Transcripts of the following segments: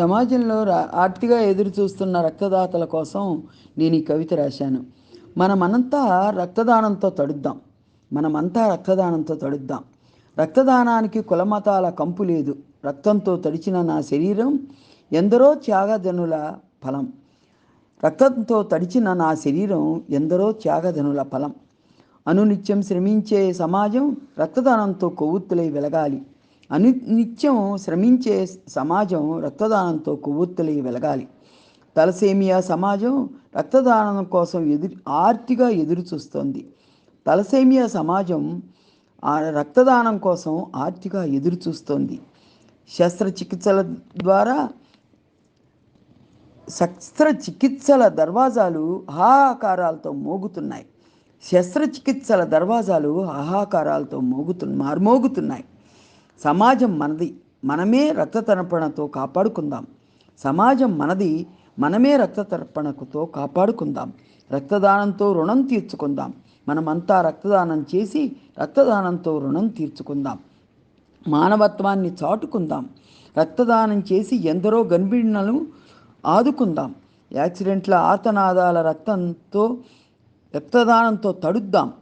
సమాజంలో రా- ఆర్తిగా ఎదురు చూస్తున్న రక్తదాతల కోసం నేను ఈ కవిత రాశాను. మనమంతా రక్తదానంతో తడుద్దాం. మనమంతా రక్తదానంతో తడుద్దాం. రక్తదానానికి కులమతాల కంపు లేదు. రక్తంతో తడిచిన నా శరీరం ఎందరో త్యాగధనుల ఫలం. రక్తంతో తడిచిన నా శరీరం ఎందరో త్యాగధనుల ఫలం. అనునిత్యం శ్రమించే సమాజం రక్తదానంతో కొవ్వొత్తులై వెలగాలి. అనునిత్యం శ్రమించే సమాజం రక్తదానంతో కొవ్వొత్తులై వెలగాలి. తలసేమియా సమాజం రక్తదానం కోసం ఎదురు ఆర్తిగా ఎదురు చూస్తోంది తలసేమియా సమాజం ఆ రక్తదానం కోసం ఆర్తిగా ఎదురు చూస్తోంది శస్త్రచికిత్సల ద్వారా శస్త్రచికిత్సల దర్వాజాలు హాహాకారాలతో మోగుతున్నాయి. శస్త్రచికిత్సల దర్వాజాలు హాహాకారాలతో మోగుతు మార్మోగుతున్నాయి. సమాజం మనది మనమే రక్త తర్పణతో కాపాడుకుందాం. సమాజం మనది మనమే రక్త తర్పణతో కాపాడుకుందాం. రక్తదానంతో రుణం తీర్చుకుందాం. మనమంతా రక్తదానం చేసి రక్తదానంతో రుణం తీర్చుకుందాం. మానవత్వాన్ని చాటుకుందాం. రక్తదానం చేసి ఎందరో గర్భిణులను ఆదుకుందాం. యాక్సిడెంట్ల ఆర్తనాదాల రక్తంతో రక్తదానంతో తడుద్దాం.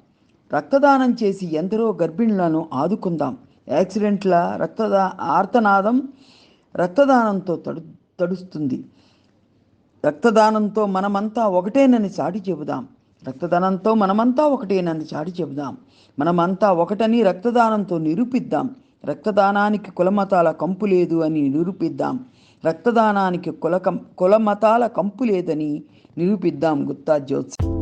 రక్తదానం చేసి ఎందరో గర్భిణులను ఆదుకుందాం. యాక్సిడెంట్ల రక్తదా ఆర్తనాదం రక్తదానంతో తడు తడుస్తుంది. రక్తదానంతో మనమంతా ఒకటేనని చాటి చెబుదాం. రక్తదానంతో మనమంతా ఒకటేనని చాటి చెబుదాం. మనమంతా ఒకటని రక్తదానంతో నిరూపిద్దాం. రక్తదానానికి కులమతాల కంపు లేదు అని నిరూపిద్దాం. రక్తదానానికి కుల కులమతాల కంపు లేదని నిరూపిద్దాం గుత్తా జ్యోత్స్న.